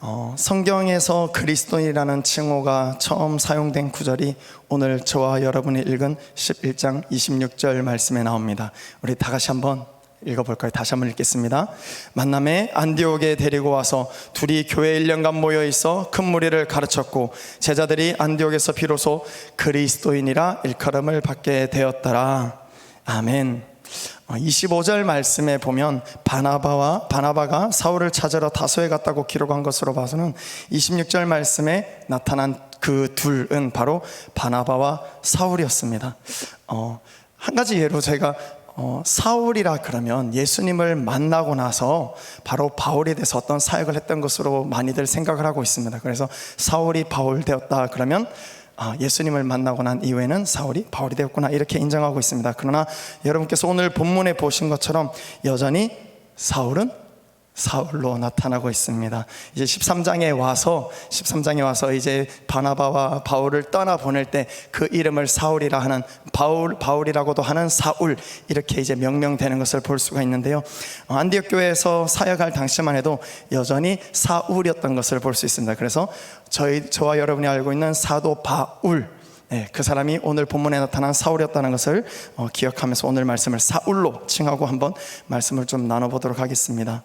어, 성경에서 그리스도인이라는 칭호가 처음 사용된 구절이 오늘 저와 여러분이 읽은 11장 26절 말씀에 나옵니다. 우리 다 같이 한번 읽어볼까요? 다시 한번 읽겠습니다. 만남에 안디옥에 데리고 와서 둘이 교회 1년간 모여 있어 큰 무리를 가르쳤고 제자들이 안디옥에서 비로소 그리스도인이라 일컬음을 받게 되었더라. 아멘. 25절 말씀에 보면 바나바와 바나바가 사울을 찾으러 다소에 갔다고 기록한 것으로 봐서는 26절 말씀에 나타난 그 둘은 바로 바나바와 사울이었습니다. 어, 한 가지 예로 제가 어, 사울이라 그러면 예수님을 만나고 나서 바로 바울이 돼서 어떤 사역을 했던 것으로 많이들 생각을 하고 있습니다. 그래서 사울이 바울 되었다 그러면 아, 예수님을 만나고 난 이후에는 사울이 바울이 되었구나 이렇게 인정하고 있습니다. 그러나 여러분께서 오늘 본문에 보신 것처럼 여전히 사울은 사울로 나타나고 있습니다. 이제 13장에 와서 13장에 와서 이제 바나바와 바울을 떠나 보낼 때 그 이름을 사울이라 하는 바울 바울이라고도 하는 사울 이렇게 이제 명명되는 것을 볼 수가 있는데요. 어, 안디옥 교회에서 사역할 당시만 해도 여전히 사울이었던 것을 볼 수 있습니다. 그래서 저희 저와 여러분이 알고 있는 사도 바울 네, 그 사람이 오늘 본문에 나타난 사울이었다는 것을 어, 기억하면서 오늘 말씀을 사울로 칭하고 한번 말씀을 좀 나눠보도록 하겠습니다.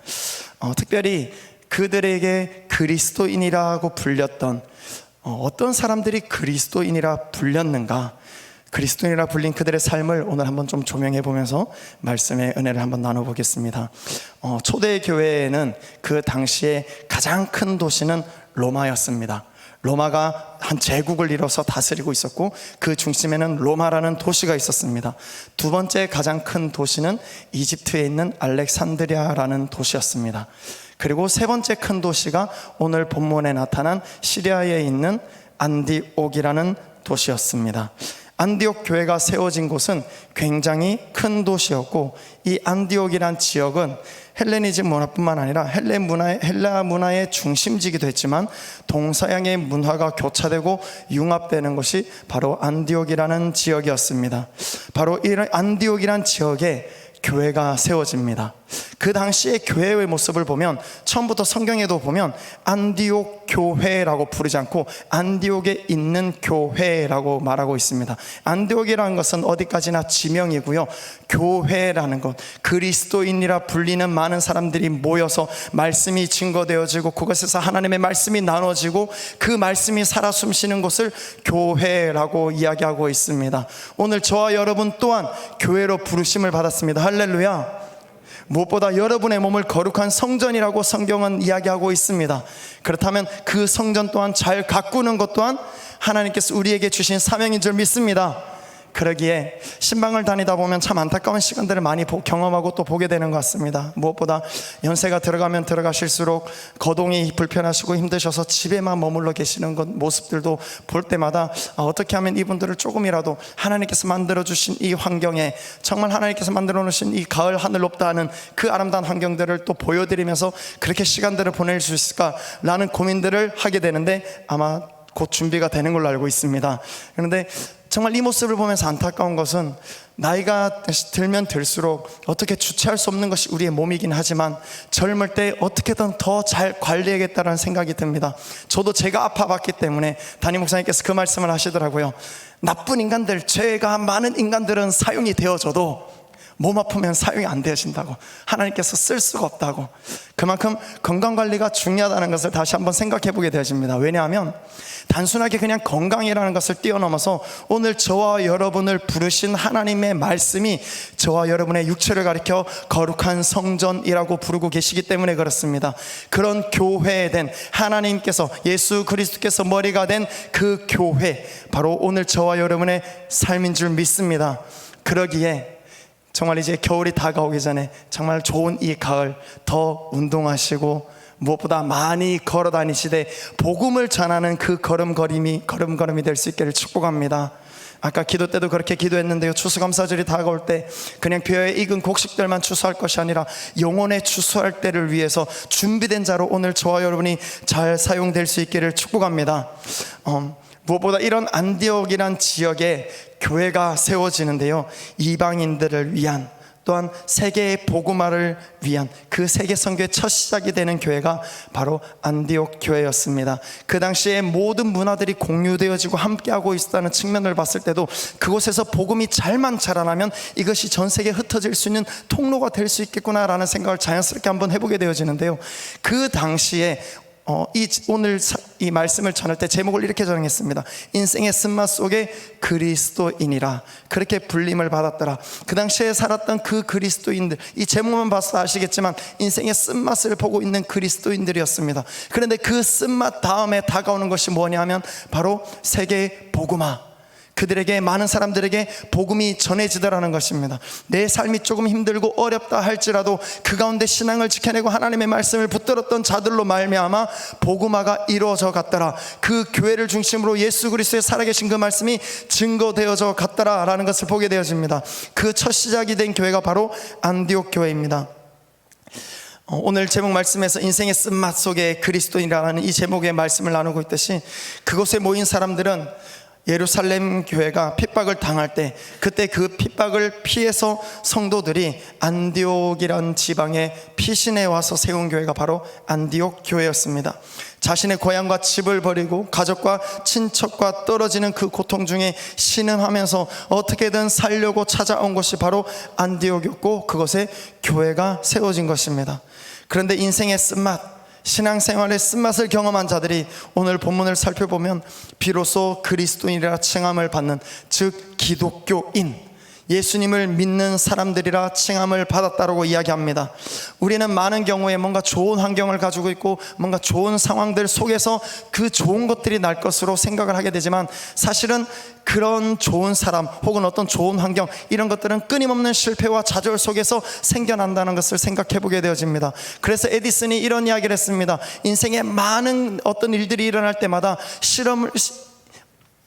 어, 특별히 그들에게 그리스도인이라고 불렸던 어, 어떤 사람들이 그리스도인이라 불렸는가? 그리스도인이라 불린 그들의 삶을 오늘 한번 좀 조명해 보면서 말씀의 은혜를 한번 나눠보겠습니다. 어, 초대 교회에는 그 당시에 가장 큰 도시는 로마였습니다. 로마가 한 제국을 이뤄서 다스리고 있었고 그 중심에는 로마라는 도시가 있었습니다. 두 번째 가장 큰 도시는 이집트에 있는 알렉산드리아라는 도시였습니다. 그리고 세 번째 큰 도시가 오늘 본문에 나타난 시리아에 있는 안디옥이라는 도시였습니다. 안디옥 교회가 세워진 곳은 굉장히 큰 도시였고 이 안디옥이란 지역은 헬레니즘 문화뿐만 아니라 헬레 문화의 헬라 문화의 중심지기도 했지만 동서양의 문화가 교차되고 융합되는 것이 바로 안디옥이라는 지역이었습니다. 바로 이런 안디옥이란 지역에 교회가 세워집니다. 그 당시의 교회의 모습을 보면 처음부터 성경에도 보면 안디옥 교회라고 부르지 않고 안디옥에 있는 교회라고 말하고 있습니다. 안디옥이라는 것은 어디까지나 지명이고요. 교회라는 것, 그리스도인이라 불리는 많은 사람들이 모여서 말씀이 증거되어지고 그것에서 하나님의 말씀이 나눠지고 그 말씀이 살아 숨쉬는 곳을 교회라고 이야기하고 있습니다. 오늘 저와 여러분 또한 교회로 부르심을 받았습니다. 할렐루야. 무엇보다 여러분의 몸을 거룩한 성전이라고 성경은 이야기하고 있습니다. 그렇다면 그 성전 또한 잘 가꾸는 것 또한 하나님께서 우리에게 주신 사명인 줄 믿습니다. 그러기에 신방을 다니다 보면 참 안타까운 시간들을 많이 보- 경험하고 또 보게 되는 것 같습니다. 무엇보다 연세가 들어가면 들어가실수록 거동이 불편하시고 힘드셔서 집에만 머물러 계시는 것 모습들도 볼 때마다 아, 어떻게 하면 이분들을 조금이라도 하나님께서 만들어 주신 이 환경에 정말 하나님께서 만들어 놓으신 이 가을 하늘 높다 하는 그 아름다운 환경들을 또 보여드리면서 그렇게 시간들을 보낼 수 있을까라는 고민들을 하게 되는데 아마 곧 준비가 되는 걸로 알고 있습니다. 그런데 정말 이 모습을 보면서 안타까운 것은 나이가 들면 들수록 어떻게 주체할 수 없는 것이 우리의 몸이긴 하지만 젊을 때 어떻게든 더 잘 관리해야겠다는 생각이 듭니다. 저도 제가 아파봤기 때문에 담임 목사님께서 그 말씀을 하시더라고요. 나쁜 인간들, 죄가 많은 인간들은 사용이 되어져도 몸 아프면 사용이 안 되신다고 하나님께서 쓸 수가 없다고 그만큼 건강 관리가 중요하다는 것을 다시 한번 생각해 보게 되어집니다 왜냐하면 단순하게 그냥 건강이라는 것을 뛰어넘어서 오늘 저와 여러분을 부르신 하나님의 말씀이 저와 여러분의 육체를 가리켜 거룩한 성전이라고 부르고 계시기 때문에 그렇습니다. 그런 교회에 된 하나님께서 예수 그리스도께서 머리가 된 그 교회 바로 오늘 저와 여러분의 삶인 줄 믿습니다. 그러기에 정말 이제 겨울이 다가오기 전에 정말 좋은 이 가을 더 운동하시고 무엇보다 많이 걸어 다니시되 복음을 전하는 그 걸음걸음이 걸음걸음이 될 수 있기를 축복합니다. 아까 기도 때도 그렇게 기도했는데요. 추수감사절이 다가올 때 그냥 벼에 익은 곡식들만 추수할 것이 아니라 영혼의 추수할 때를 위해서 준비된 자로 오늘 저와 여러분이 잘 사용될 수 있기를 축복합니다. 어, 무엇보다 이런 안디옥이란 지역에 교회가 세워지는데요. 이방인들을 위한 또한 세계의 복음화를 위한 그 세계 선교의 첫 시작이 되는 교회가 바로 안디옥 교회였습니다. 그 당시에 모든 문화들이 공유되어지고 함께하고 있었다는 측면을 봤을 때도 그곳에서 복음이 잘만 자라나면 이것이 전 세계에 흩어질 수 있는 통로가 될 수 있겠구나라는 생각을 자연스럽게 한번 해보게 되어지는데요. 그 당시에 어, 이 오늘 사- 이 말씀을 전할 때 제목을 이렇게 정했습니다. 인생의 쓴맛 속에 그리스도인이라 그렇게 불림을 받았더라. 그 당시에 살았던 그 그리스도인들 이 제목만 봐서 아시겠지만 인생의 쓴맛을 보고 있는 그리스도인들이었습니다. 그런데 그 쓴맛 다음에 다가오는 것이 뭐냐면 바로 세계 복음화. 그들에게 많은 사람들에게 복음이 전해지더라는 것입니다. 내 삶이 조금 힘들고 어렵다 할지라도 그 가운데 신앙을 지켜내고 하나님의 말씀을 붙들었던 자들로 말미암아 복음화가 이루어져 갔더라. 그 교회를 중심으로 예수 그리스도의 살아계신 그 말씀이 증거되어져 갔더라라는 것을 보게 되어집니다. 그 첫 시작이 된 교회가 바로 안디옥 교회입니다. 어, 오늘 제목 말씀에서 인생의 쓴맛 속에 그리스도인이라는 이 제목의 말씀을 나누고 있듯이 그곳에 모인 사람들은 예루살렘 교회가 핍박을 당할 때 그때 그 핍박을 피해서 성도들이 안디옥이란 지방에 피신해 와서 세운 교회가 바로 안디옥 교회였습니다. 자신의 고향과 집을 버리고 가족과 친척과 떨어지는 그 고통 중에 신음하면서 어떻게든 살려고 찾아온 것이 바로 안디옥이었고 그것에 교회가 세워진 것입니다. 그런데 인생의 쓴맛 신앙생활의 쓴맛을 경험한 자들이 오늘 본문을 살펴보면 비로소 그리스도인이라 칭함을 받는 즉 기독교인 예수님을 믿는 사람들이라 칭함을 받았다라고 이야기합니다. 우리는 많은 경우에 뭔가 좋은 환경을 가지고 있고 뭔가 좋은 상황들 속에서 그 좋은 것들이 날 것으로 생각을 하게 되지만 사실은 그런 좋은 사람 혹은 어떤 좋은 환경 이런 것들은 끊임없는 실패와 좌절 속에서 생겨난다는 것을 생각해 보게 되어집니다. 그래서 에디슨이 이런 이야기를 했습니다. 인생에 많은 어떤 일들이 일어날 때마다 실험을 시-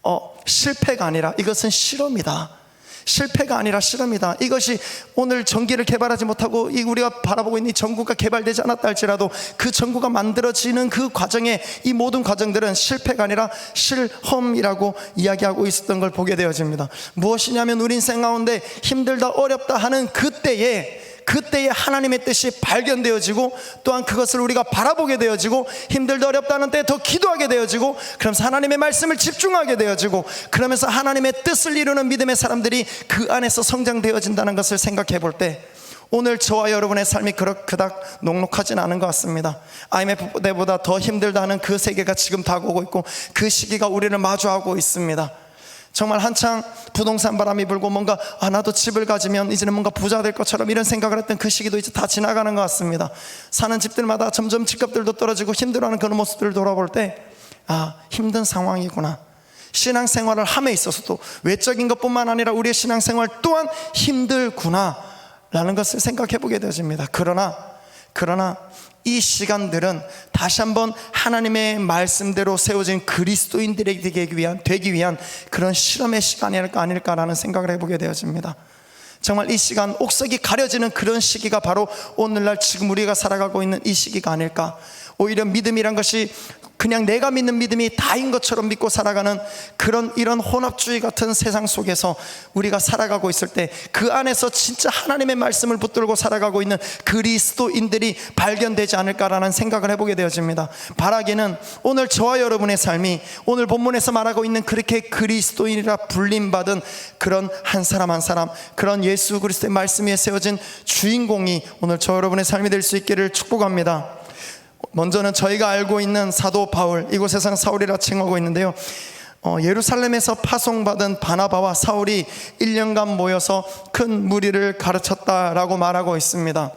어, 실패가 아니라 이것은 실험이다. 실패가 아니라 실험이다. 이것이 오늘 전기를 개발하지 못하고 이 우리가 바라보고 있는 이 전구가 개발되지 않았다 할지라도 그 전구가 만들어지는 그 과정에 이 모든 과정들은 실패가 아니라 실험이라고 이야기하고 있었던 걸 보게 되어집니다. 무엇이냐면 우리 인생 가운데 힘들다 어렵다 하는 그때에 그때에 하나님의 뜻이 발견되어지고 또한 그것을 우리가 바라보게 되어지고 힘들다 어렵다는 때더 기도하게 되어지고 그러면서 하나님의 말씀을 집중하게 되어지고 그러면서 하나님의 뜻을 이루는 믿음의 사람들이 그 안에서 성장되어진다는 것을 생각해 볼 때 오늘 저와 여러분의 삶이 그닥 녹록하진 않은 것 같습니다. IMF 때보다 더 힘들다 하는 그 세계가 지금 다가오고 있고 그 시기가 우리를 마주하고 있습니다. 정말 한창 부동산 바람이 불고 뭔가 아 나도 집을 가지면 이제는 뭔가 부자 될 것처럼 이런 생각을 했던 그 시기도 이제 다 지나가는 것 같습니다. 사는 집들마다 점점 집값들도 떨어지고 힘들어하는 그런 모습들을 돌아볼 때 아 힘든 상황이구나. 신앙생활을 함에 있어서도 외적인 것뿐만 아니라 우리의 신앙생활 또한 힘들구나 라는 것을 생각해 보게 되어집니다. 그러나 그러나 이 시간들은 다시 한번 하나님의 말씀대로 세워진 그리스도인들에게 되기 위한 되기 위한 그런 실험의 시간이 아닐까 아닐까라는 생각을 해보게 되어집니다. 정말 이 시간 옥석이 가려지는 그런 시기가 바로 오늘날 지금 우리가 살아가고 있는 이 시기가 아닐까. 오히려 믿음이란 것이 그냥 내가 믿는 믿음이 다인 것처럼 믿고 살아가는 그런 이런 혼합주의 같은 세상 속에서 우리가 살아가고 있을 때 그 안에서 진짜 하나님의 말씀을 붙들고 살아가고 있는 그리스도인들이 발견되지 않을까라는 생각을 해보게 되어집니다. 바라기는 오늘 저와 여러분의 삶이 오늘 본문에서 말하고 있는 그렇게 그리스도인이라 불림받은 그런 한 사람 한 사람 그런 예수 그리스도의 말씀 위에 세워진 주인공이 오늘 저 여러분의 삶이 될 수 있기를 축복합니다. 먼저는 저희가 알고 있는 사도 바울 이곳에서는 사울이라 칭하고 있는데요. 어, 예루살렘에서 파송받은 바나바와 사울이 1년간 모여서 큰 무리를 가르쳤다라고 말하고 있습니다.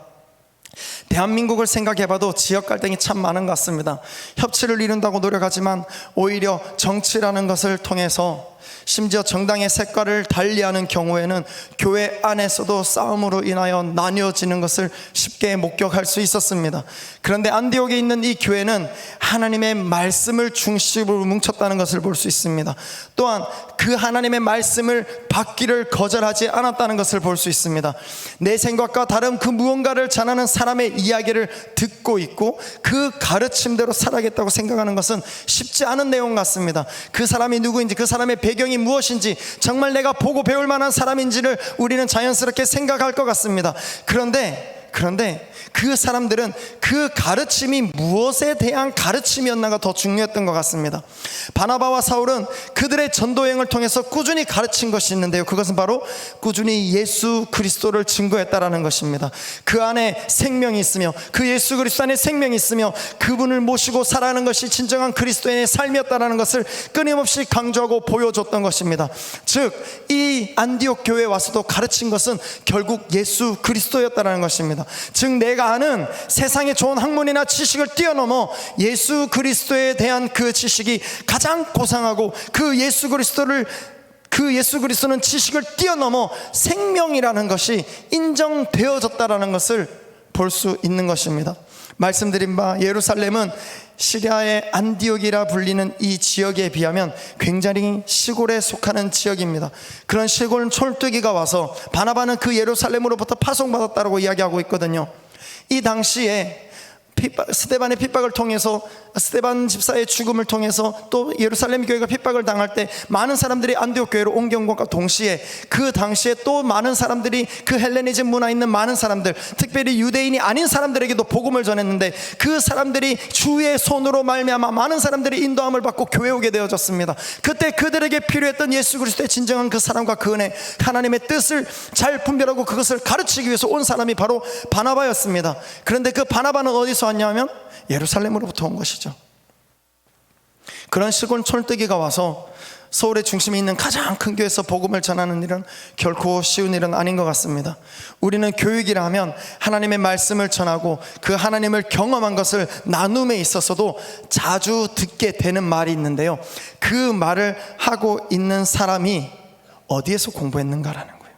대한민국을 생각해봐도 지역 갈등이 참 많은 것 같습니다. 협치를 이룬다고 노력하지만 오히려 정치라는 것을 통해서 심지어 정당의 색깔을 달리하는 경우에는 교회 안에서도 싸움으로 인하여 나뉘어지는 것을 쉽게 목격할 수 있었습니다. 그런데 안디옥에 있는 이 교회는 하나님의 말씀을 중심으로 뭉쳤다는 것을 볼 수 있습니다. 또한 그 하나님의 말씀을 받기를 거절하지 않았다는 것을 볼 수 있습니다. 내 생각과 다른 그 무언가를 전하는 사람의 이야기를 듣고 있고 그 가르침대로 살아겠다고 생각하는 것은 쉽지 않은 내용 같습니다. 그 사람이 누구인지 그 사람의 배경이 무엇인지 정말 내가 보고 배울 만한 사람인지를 우리는 자연스럽게 생각할 것 같습니다. 그런데 그런데 그 사람들은 그 가르침이 무엇에 대한 가르침이었나가 더 중요했던 것 같습니다. 바나바와 사울은 그들의 전도행을 통해서 꾸준히 가르친 것이 있는데요. 그것은 바로 꾸준히 예수 그리스도를 증거했다라는 것입니다. 그 안에 생명이 있으며 그 예수 그리스도 안에 생명이 있으며 그분을 모시고 살아가는 것이 진정한 그리스도인의 삶이었다라는 것을 끊임없이 강조하고 보여줬던 것입니다. 즉, 이 안디옥 교회에 와서도 가르친 것은 결국 예수 그리스도였다라는 것입니다. 즉, 내가 아는 세상의 좋은 학문이나 지식을 뛰어넘어 예수 그리스도에 대한 그 지식이 가장 고상하고 그 예수 그리스도를 그 예수 그리스도는 지식을 뛰어넘어 생명이라는 것이 인정되어졌다라는 것을 볼 수 있는 것입니다. 말씀드린 바 예루살렘은 시리아의 안디옥이라 불리는 이 지역에 비하면 굉장히 시골에 속하는 지역입니다. 그런 시골 촌뜨기가 와서 바나바는 그 예루살렘으로부터 파송받았다고 이야기하고 있거든요. 이 당시에 핍박, 스테반의 핍박을 통해서 스테반 집사의 죽음을 통해서 또 예루살렘 교회가 핍박을 당할 때 많은 사람들이 안디옥 교회로 옮겨온 것과 동시에 그 당시에 또 많은 사람들이 그 헬레니즘 문화 있는 많은 사람들 특별히 유대인이 아닌 사람들에게도 복음을 전했는데 그 사람들이 주의 손으로 말미암아 많은 사람들이 인도함을 받고 교회 오게 되어졌습니다. 그때 그들에게 필요했던 예수 그리스도의 진정한 그 사랑과 그 은혜 하나님의 뜻을 잘 분별하고 그것을 가르치기 위해서 온 사람이 바로 바나바였습니다. 그런데 그 바나바는 어디서 왔냐면 예루살렘으로부터 온 것이죠. 그런 시골 촌뜨기가 와서 서울의 중심에 있는 가장 큰 교회에서 복음을 전하는 일은 결코 쉬운 일은 아닌 것 같습니다. 우리는 교육이라 하면 하나님의 말씀을 전하고 그 하나님을 경험한 것을 나눔에 있어서도 자주 듣게 되는 말이 있는데요. 그 말을 하고 있는 사람이 어디에서 공부했는가라는 거예요.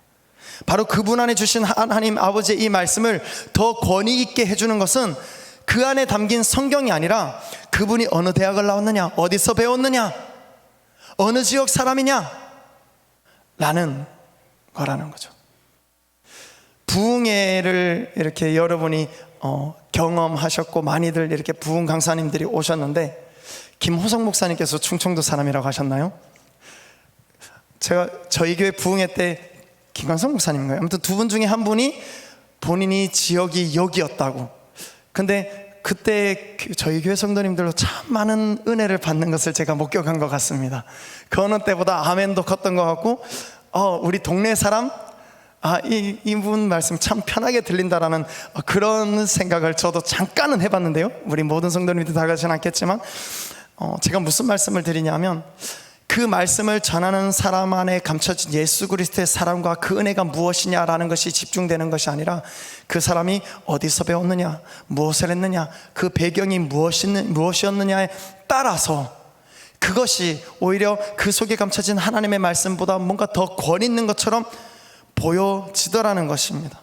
바로 그분 안에 주신 하나님 아버지의 이 말씀을 더 권위 있게 해주는 것은 그 안에 담긴 성경이 아니라 그분이 어느 대학을 나왔느냐, 어디서 배웠느냐, 어느 지역 사람이냐, 라는 거라는 거죠. 부흥회를 이렇게 여러분이 어, 경험하셨고 많이들 이렇게 부흥 강사님들이 오셨는데 김호성 목사님께서 충청도 사람이라고 하셨나요? 제가 저희 교회 부흥회 때 김광성 목사님인가요? 아무튼 두 분 중에 한 분이 본인이 지역이 여기였다고. 근데 그때 그 저희 교회 성도님들로 참 많은 은혜를 받는 것을 제가 목격한 것 같습니다. 그 어느 때보다 아멘도 컸던 것 같고, 어, 우리 동네 사람, 아, 이, 이분 말씀 참 편하게 들린다라는 어, 그런 생각을 저도 잠깐은 해봤는데요. 우리 모든 성도님들 다 그러진 않겠지만, 어, 제가 무슨 말씀을 드리냐면, 그 말씀을 전하는 사람 안에 감춰진 예수 그리스도의 사랑과 그 은혜가 무엇이냐라는 것이 집중되는 것이 아니라 그 사람이 어디서 배웠느냐, 무엇을 했느냐, 그 배경이 무엇이었느냐에 따라서 그것이 오히려 그 속에 감춰진 하나님의 말씀보다 뭔가 더권 있는 것처럼 보여지더라는 것입니다.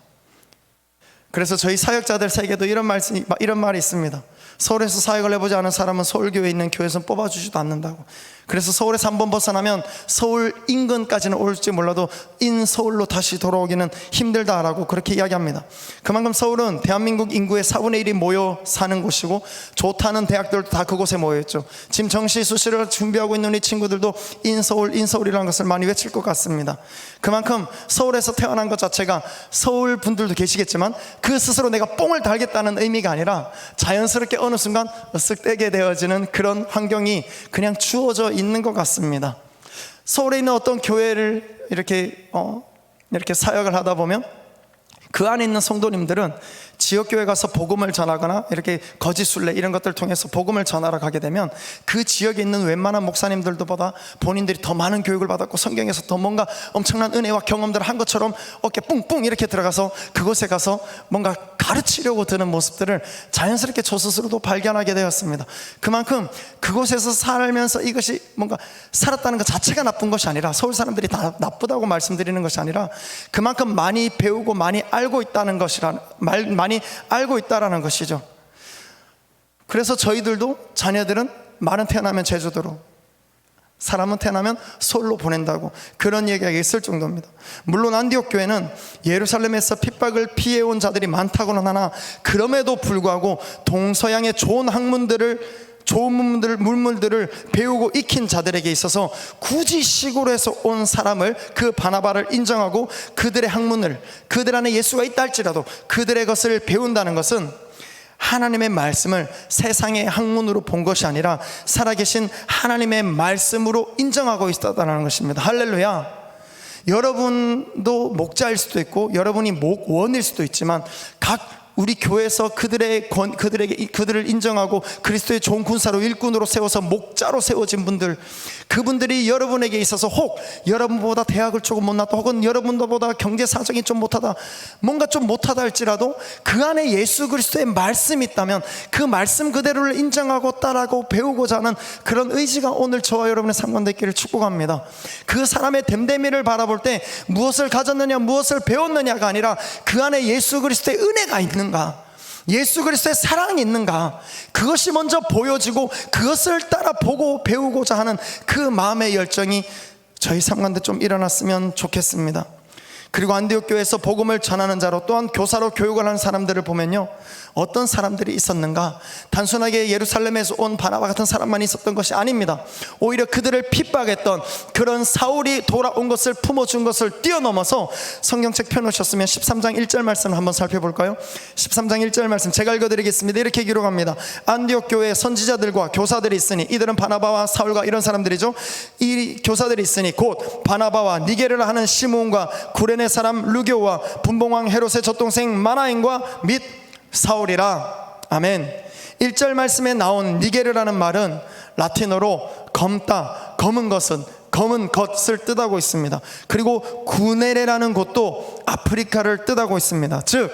그래서 저희 사역자들 세계도 이런 말씀, 이런 말이 있습니다. 서울에서 사역을 해보지 않은 사람은 서울교회에 있는 교회에서 뽑아주지도 않는다고. 그래서 서울에서 한 번 벗어나면 서울 인근까지는 올지 몰라도 인 서울로 다시 돌아오기는 힘들다라고 그렇게 이야기합니다. 그만큼 서울은 대한민국 인구의 4분의 1이 모여 사는 곳이고 좋다는 대학들도 다 그곳에 모여있죠. 지금 정시 수시를 준비하고 있는 이 친구들도 인 서울, 인 서울이라는 것을 많이 외칠 것 같습니다. 그만큼 서울에서 태어난 것 자체가 서울 분들도 계시겠지만 그 스스로 내가 뽕을 달겠다는 의미가 아니라 자연스럽게 어느 순간 쓱 떼게 되어지는 그런 환경이 그냥 주어져 있는 것 같습니다. 서울에 있는 어떤 교회를 이렇게 어, 이렇게 사역을 하다 보면 그 안에 있는 성도님들은 지역교회 가서 복음을 전하거나 이렇게 거짓 순례 이런 것들 통해서 복음을 전하러 가게 되면 그 지역에 있는 웬만한 목사님들도보다 본인들이 더 많은 교육을 받았고 성경에서 더 뭔가 엄청난 은혜와 경험들을 한 것처럼 어깨 뿡뿡 이렇게 들어가서 그곳에 가서 뭔가 가르치려고 드는 모습들을 자연스럽게 저 스스로도 발견하게 되었습니다. 그만큼 그곳에서 살면서 이것이 뭔가 살았다는 것 자체가 나쁜 것이 아니라 서울 사람들이 다 나쁘다고 말씀드리는 것이 아니라 그만큼 많이 배우고 많이 알고 있다는 것이라 말 많이 알고 있다라는 것이죠. 그래서 저희들도 자녀들은 말은 태어나면 제주도로 사람은 태어나면 서울로 보낸다고 그런 얘기가 있을 정도입니다. 물론 안디옥 교회는 예루살렘에서 핍박을 피해온 자들이 많다고는 하나 그럼에도 불구하고 동서양의 좋은 학문들을 좋은 물들, 물물들을 배우고 익힌 자들에게 있어서 굳이 시골에서 온 사람을 그 바나바를 인정하고 그들의 학문을 그들 안에 예수가 있다 할지라도 그들의 것을 배운다는 것은 하나님의 말씀을 세상의 학문으로 본 것이 아니라 살아계신 하나님의 말씀으로 인정하고 있다는 것입니다. 할렐루야. 여러분도 목자일 수도 있고 여러분이 목원일 수도 있지만 각 우리 교회에서 그들의 권, 그들에게 이- 그들을 인정하고 그리스도의 좋은 군사로 일꾼으로 세워서 목자로 세워진 분들 그분들이 여러분에게 있어서 혹 여러분보다 대학을 조금 못 나왔다 혹은 여러분보다 경제 사정이 좀 못하다 뭔가 좀 못하다 할지라도 그 안에 예수 그리스도의 말씀이 있다면 그 말씀 그대로를 인정하고 따라하고 배우고자 하는 그런 의지가 오늘 저와 여러분의 상관되기를 축복합니다. 그 사람의 됨됨이를 바라볼 때 무엇을 가졌느냐 무엇을 배웠느냐가 아니라 그 안에 예수 그리스도의 은혜가 있는 가? 예수 그리스도의 사랑이 있는가? 그것이 먼저 보여지고 그것을 따라 보고 배우고자 하는 그 마음의 열정이 저희 상관대 좀 일어났으면 좋겠습니다. 그리고 안디옥 교회에서 복음을 전하는 자로 또한 교사로 교육을 하는 사람들을 보면요 어떤 사람들이 있었는가? 단순하게 예루살렘에서 온 바나바 같은 사람만 있었던 것이 아닙니다. 오히려 그들을 핍박했던 그런 사울이 돌아온 것을 품어준 것을 뛰어넘어서 성경책 펴놓으셨으면 13장 1절 말씀을 한번 살펴볼까요? 13장 1절 말씀 제가 읽어드리겠습니다. 이렇게 기록합니다. 안디옥 교회에 선지자들과 교사들이 있으니 이들은 바나바와 사울과 이런 사람들이죠. 이 교사들이 있으니 곧 바나바와 니게를 하는 시므온과 구레네 사람 루교와 분봉왕 헤롯의 젖동생 마나인과 및 사울이라. 아멘. 1절 말씀에 나온 니게르라는 말은 라틴어로 검다 검은 것은 검은 것을 뜻하고 있습니다. 그리고 구네레라는 곳도 아프리카를 뜻하고 있습니다. 즉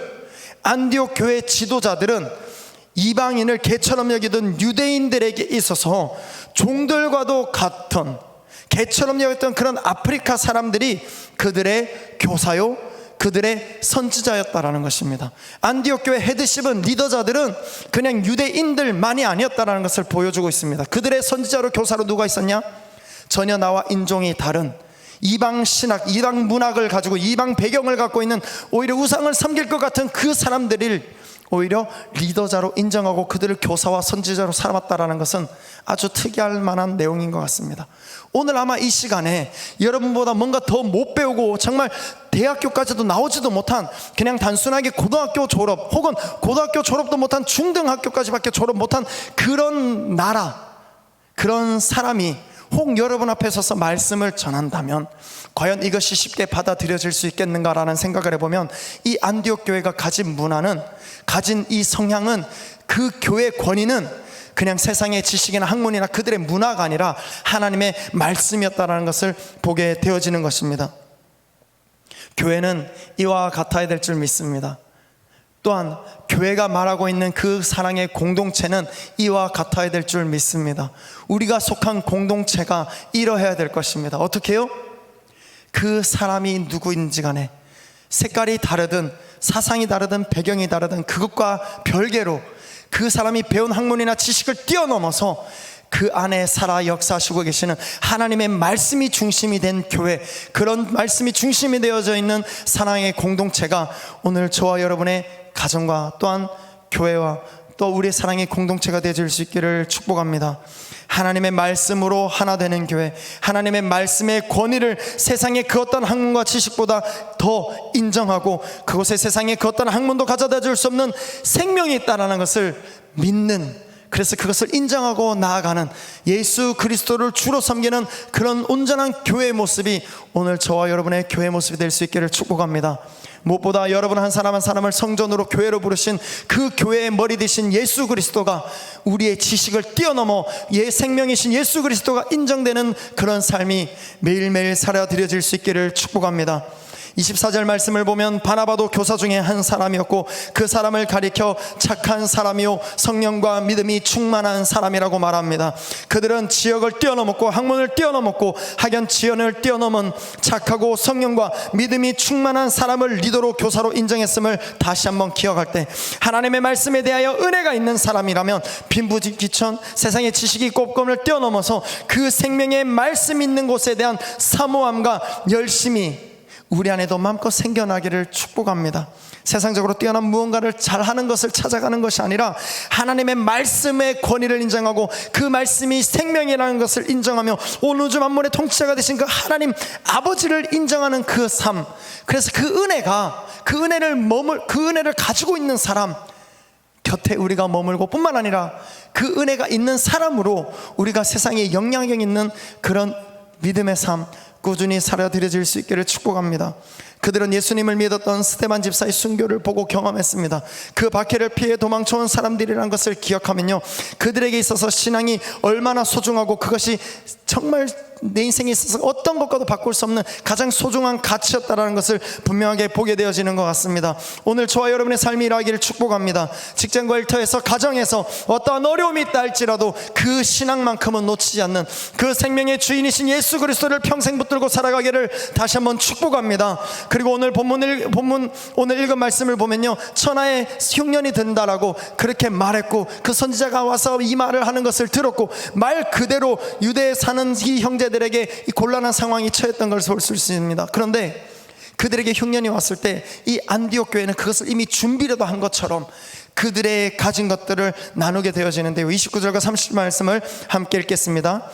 안디옥 교회 지도자들은 이방인을 개처럼 여기던 유대인들에게 있어서 종들과도 같던 개처럼 여겼던 그런 아프리카 사람들이 그들의 교사요 그들의 선지자였다라는 것입니다. 안디옥 교회 헤드십은 리더자들은 그냥 유대인들만이 아니었다라는 것을 보여주고 있습니다. 그들의 선지자로 교사로 누가 있었냐? 전혀 나와 인종이 다른 이방 신학, 이방 문학을 가지고 이방 배경을 갖고 있는 오히려 우상을 섬길 것 같은 그 사람들을 오히려 리더자로 인정하고 그들을 교사와 선지자로 삼았다라는 것은 아주 특이할 만한 내용인 것 같습니다. 오늘 아마 이 시간에 여러분보다 뭔가 더 못 배우고 정말 대학교까지도 나오지도 못한 그냥 단순하게 고등학교 졸업 혹은 고등학교 졸업도 못한 중등학교까지밖에 졸업 못한 그런 나라 그런 사람이 혹 여러분 앞에 서서 말씀을 전한다면 과연 이것이 쉽게 받아들여질 수 있겠는가라는 생각을 해보면 이 안디옥 교회가 가진 문화는 가진 이 성향은 그 교회 권위는 그냥 세상의 지식이나 학문이나 그들의 문화가 아니라 하나님의 말씀이었다라는 것을 보게 되어지는 것입니다. 교회는 이와 같아야 될 줄 믿습니다. 또한 교회가 말하고 있는 그 사랑의 공동체는 이와 같아야 될 줄 믿습니다. 우리가 속한 공동체가 이러해야 될 것입니다. 어떻게요? 그 사람이 누구인지 간에 색깔이 다르든 사상이 다르든 배경이 다르든 그것과 별개로 그 사람이 배운 학문이나 지식을 뛰어넘어서 그 안에 살아 역사하시고 계시는 하나님의 말씀이 중심이 된 교회 그런 말씀이 중심이 되어져 있는 사랑의 공동체가 오늘 저와 여러분의 가정과 또한 교회와 또 우리의 사랑의 공동체가 되어질 수 있기를 축복합니다. 하나님의 말씀으로 하나 되는 교회, 하나님의 말씀의 권위를 세상의 그 어떤 학문과 지식보다 더 인정하고 그곳에 세상의 그 어떤 학문도 가져다 줄 수 없는 생명이 있다라는 것을 믿는 그래서 그것을 인정하고 나아가는 예수 그리스도를 주로 섬기는 그런 온전한 교회의 모습이 오늘 저와 여러분의 교회 모습이 될 수 있기를 축복합니다. 무엇보다 여러분 한 사람 한 사람을 성전으로 교회로 부르신 그 교회의 머리 되신 예수 그리스도가 우리의 지식을 뛰어넘어 예 생명이신 예수 그리스도가 인정되는 그런 삶이 매일매일 살아드려질 수 있기를 축복합니다. 24절 말씀을 보면 바나바도 교사 중에 한 사람이었고 그 사람을 가리켜 착한 사람이요 성령과 믿음이 충만한 사람이라고 말합니다. 그들은 지역을 뛰어넘었고 학문을 뛰어넘었고 학연 지연을 뛰어넘은 착하고 성령과 믿음이 충만한 사람을 리더로 교사로 인정했음을 다시 한번 기억할 때 하나님의 말씀에 대하여 은혜가 있는 사람이라면 빈부귀천 세상의 지식이 꼽검을 뛰어넘어서 그 생명의 말씀 있는 곳에 대한 사모함과 열심이 우리 안에도 마음껏 생겨나기를 축복합니다. 세상적으로 뛰어난 무언가를 잘하는 것을 찾아가는 것이 아니라 하나님의 말씀의 권위를 인정하고 그 말씀이 생명이라는 것을 인정하며 온 우주 만물의 통치자가 되신 그 하나님 아버지를 인정하는 그 삶. 그래서 그 은혜가 그 은혜를 머물 그 은혜를 가지고 있는 사람 곁에 우리가 머물고 뿐만 아니라 그 은혜가 있는 사람으로 우리가 세상에 영향력 있는 그런 믿음의 삶 꾸준히 살아들여질 수 있기를 축복합니다. 그들은 예수님을 믿었던 스테반 집사의 순교를 보고 경험했습니다. 그 박해를 피해 도망쳐온 사람들이라는 것을 기억하면요. 그들에게 있어서 신앙이 얼마나 소중하고 그것이 정말 내 인생에 있어서 어떤 것과도 바꿀 수 없는 가장 소중한 가치였다라는 것을 분명하게 보게 되어지는 것 같습니다. 오늘 저와 여러분의 삶이 일하기를 축복합니다. 직장과 일터에서 가정에서 어떠한 어려움이 있다 할지라도 그 신앙만큼은 놓치지 않는 그 생명의 주인이신 예수 그리스도를 평생 붙들고 살아가기를 다시 한번 축복합니다. 그리고 오늘 본문을 본문 오늘 읽은 말씀을 보면요. 천하의 흉년이 된다라고 그렇게 말했고 그 선지자가 와서 이 말을 하는 것을 들었고 말 그대로 유대에 사는 이 형제들 에게 이 곤란한 상황이 처했던 것을 볼 수 있습니다. 그런데 그들에게 흉년이 왔을 때 이 안디옥 교회는 그것을 이미 준비라도 한 것처럼 그들의 가진 것들을 나누게 되어지는데요. 29절과 30절 말씀을 함께 읽겠습니다.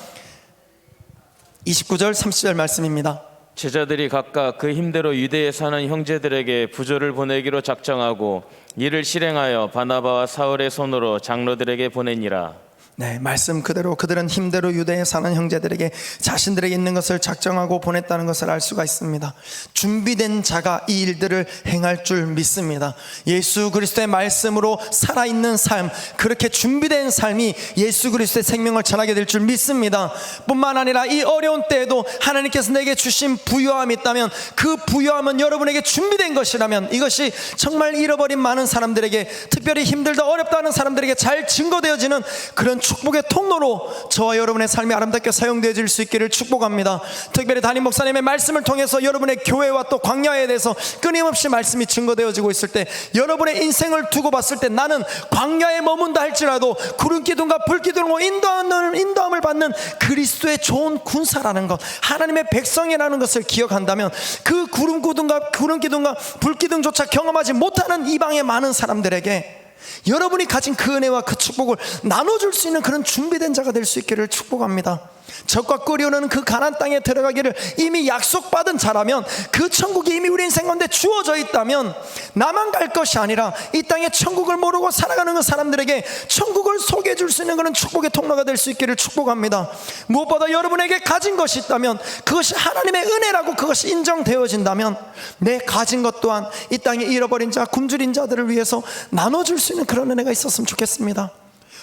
29절 30절 말씀입니다. 제자들이 각각 그 힘대로 유대에 사는 형제들에게 부조를 보내기로 작정하고 이를 실행하여 바나바와 사울의 손으로 장로들에게 보내니라. 네, 말씀 그대로 그들은 힘대로 유대에 사는 형제들에게 자신들에게 있는 것을 작정하고 보냈다는 것을 알 수가 있습니다. 준비된 자가 이 일들을 행할 줄 믿습니다. 예수 그리스도의 말씀으로 살아있는 삶, 그렇게 준비된 삶이 예수 그리스도의 생명을 전하게 될 줄 믿습니다. 뿐만 아니라 이 어려운 때에도 하나님께서 내게 주신 부유함이 있다면 그 부유함은 여러분에게 준비된 것이라면 이것이 정말 잃어버린 많은 사람들에게 특별히 힘들다 어렵다는 사람들에게 잘 증거되어지는 그런 축복의 통로로 저와 여러분의 삶이 아름답게 사용되어질 수 있기를 축복합니다. 특별히 담임 목사님의 말씀을 통해서 여러분의 교회와 또 광야에 대해서 끊임없이 말씀이 증거되어지고 있을 때 여러분의 인생을 두고 봤을 때 나는 광야에 머문다 할지라도 구름 기둥과 불 기둥으로 인도함을, 인도함을 받는 그리스도의 좋은 군사라는 것 하나님의 백성이라는 것을 기억한다면 그 구름 기둥과 구름 기둥과 불 기둥조차 경험하지 못하는 이방의 많은 사람들에게 여러분이 가진 그 은혜와 그 축복을 나눠줄 수 있는 그런 준비된 자가 될 수 있기를 축복합니다. 적과 끓여오는 그 가난 땅에 들어가기를 이미 약속받은 자라면 그 천국이 이미 우리 인생 가운데 주어져 있다면 나만 갈 것이 아니라 이 땅에 천국을 모르고 살아가는 그 사람들에게 천국을 소개해 줄 수 있는 그런 축복의 통로가 될 수 있기를 축복합니다. 무엇보다 여러분에게 가진 것이 있다면 그것이 하나님의 은혜라고 그것이 인정되어진다면 내 가진 것 또한 이 땅에 잃어버린 자, 굶주린 자들을 위해서 나눠줄 수 있는 그런 은혜가 있었으면 좋겠습니다.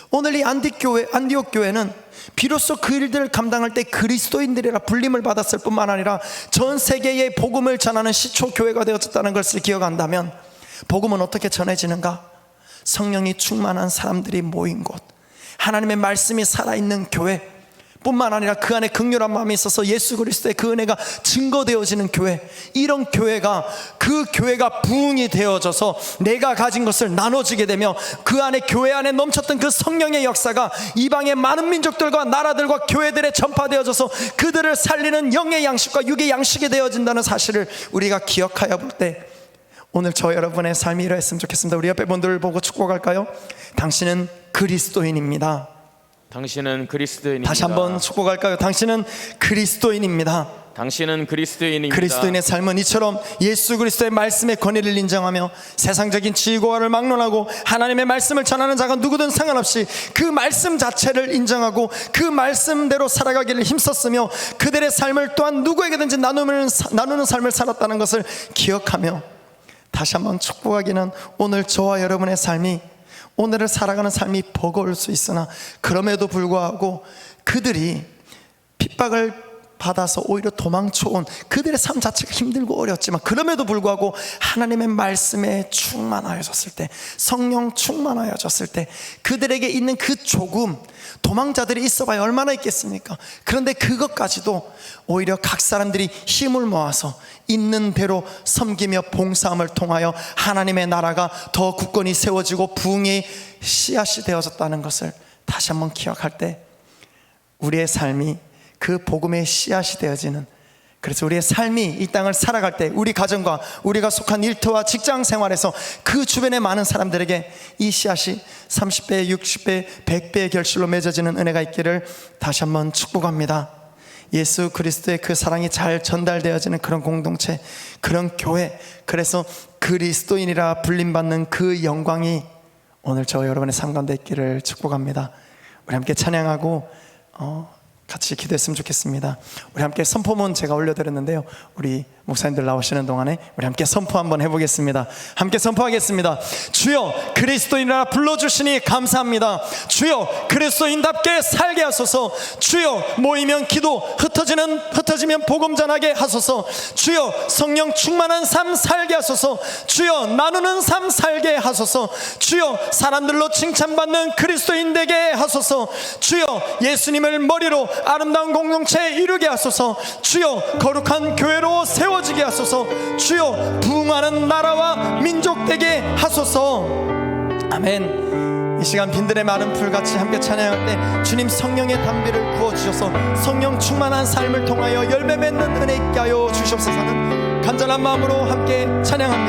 오늘 이 안디 교회, 안디옥 교회는 비로소 그 일들을 감당할 때 그리스도인들이라 불림을 받았을 뿐만 아니라 전 세계에 복음을 전하는 시초 교회가 되었다는 것을 기억한다면 복음은 어떻게 전해지는가? 성령이 충만한 사람들이 모인 곳, 하나님의 말씀이 살아있는 교회, 뿐만 아니라 그 안에 극렬한 마음이 있어서 예수 그리스도의 그 은혜가 증거되어지는 교회 이런 교회가 그 교회가 부흥이 되어져서 내가 가진 것을 나눠주게 되며 그 안에 교회 안에 넘쳤던 그 성령의 역사가 이방의 많은 민족들과 나라들과 교회들에 전파되어져서 그들을 살리는 영의 양식과 육의 양식이 되어진다는 사실을 우리가 기억하여 볼 때 오늘 저 여러분의 삶이 이러했으면 좋겠습니다 우리 옆에 분들을 보고 축복할까요? 당신은 그리스도인입니다 당신은 그리스도인입니다. 다시 한번 축복할까요? 당신은 그리스도인입니다. 당신은 그리스도인입니다. 그리스도인의 삶은 이처럼 예수 그리스도의 말씀의 권위를 인정하며 세상적인 지고와를 막론하고 하나님의 말씀을 전하는 자가 누구든 상관없이 그 말씀 자체를 인정하고 그 말씀대로 살아가기를 힘썼으며 그들의 삶을 또한 누구에게든지 나누는, 나누는 삶을 살았다는 것을 기억하며 다시 한번 축복하기는 오늘 저와 여러분의 삶이 오늘을 살아가는 삶이 버거울 수 있으나 그럼에도 불구하고 그들이 핍박을 받아서 오히려 도망쳐온 그들의 삶 자체가 힘들고 어렵지만 그럼에도 불구하고 하나님의 말씀에 충만하여졌을 때 성령 충만하여졌을 때 그들에게 있는 그 조금 도망자들이 있어봐야 얼마나 있겠습니까? 그런데 그것까지도 오히려 각 사람들이 힘을 모아서 있는 대로 섬기며 봉사함을 통하여 하나님의 나라가 더 굳건히 세워지고 부흥의 씨앗이 되어졌다는 것을 다시 한번 기억할 때 우리의 삶이 그 복음의 씨앗이 되어지는 그래서 우리의 삶이 이 땅을 살아갈 때 우리 가정과 우리가 속한 일터와 직장 생활에서 그 주변의 많은 사람들에게 이 씨앗이 30배, 60배, 100배의 결실로 맺어지는 은혜가 있기를 다시 한번 축복합니다. 예수 그리스도의 그 사랑이 잘 전달되어지는 그런 공동체, 그런 교회, 그래서 그리스도인이라 불림받는 그 영광이 오늘 저 여러분의 삶 가운데 있기를 축복합니다. 우리 함께 찬양하고 어, 같이 기도했으면 좋겠습니다. 우리 함께 선포문 제가 올려드렸는데요. 우리 목사님들 나오시는 동안에 우리 함께 선포 한번 해보겠습니다. 함께 선포하겠습니다. 주여 그리스도인이라 불러주시니 감사합니다. 주여 그리스도인답게 살게 하소서. 주여 모이면 기도 흩어지는 흩어지면 복음 전하게 하소서. 주여 성령 충만한 삶 살게 하소서. 주여 나누는 삶 살게 하소서. 주여 사람들로 칭찬받는 그리스도인 되게 하소서. 주여 예수님을 머리로 아름다운 공동체 이루게 하소서. 주여 거룩한 교회로 세워 지게 하소서. 주여 부흥하는 나라와 민족 되게 하소서. 아멘. 이 시간 빈들의 마른 풀같이 함께 찬양할 때 주님 성령의 담비를 부어 주셔서 성령 충만한 삶을 통하여 열매 맺는 은혜 있게 하여 주시옵소서는 간절한 마음으로 함께 찬양합니다.